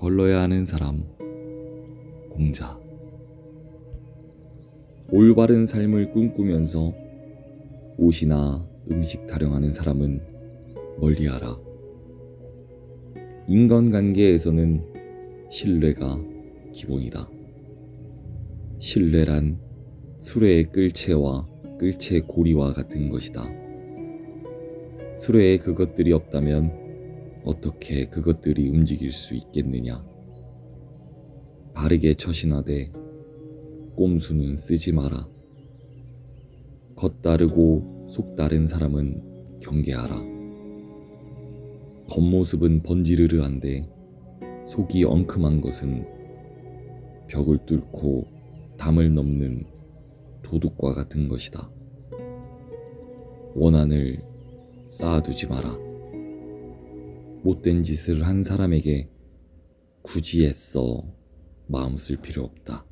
걸러야 하는 사람, 공자. 올바른 삶을 꿈꾸면서 옷이나 음식 타령하는 사람은 멀리하라. 인간관계에서는 신뢰가 기본이다. 신뢰란 수레의 끌채와 끌채 고리와 같은 것이다. 수레에 그것들이 없다면 어떻게 그것들이 움직일 수 있겠느냐? 바르게 처신하되 꼼수는 쓰지 마라. 겉다르고 속다른 사람은 경계하라. 겉모습은 번지르르한데 속이 엉큼한 것은 벽을 뚫고 담을 넘는 도둑과 같은 것이다. 원한을 쌓아두지 마라. 못된 짓을 한 사람에게 굳이 애써 마음 쓸 필요 없다.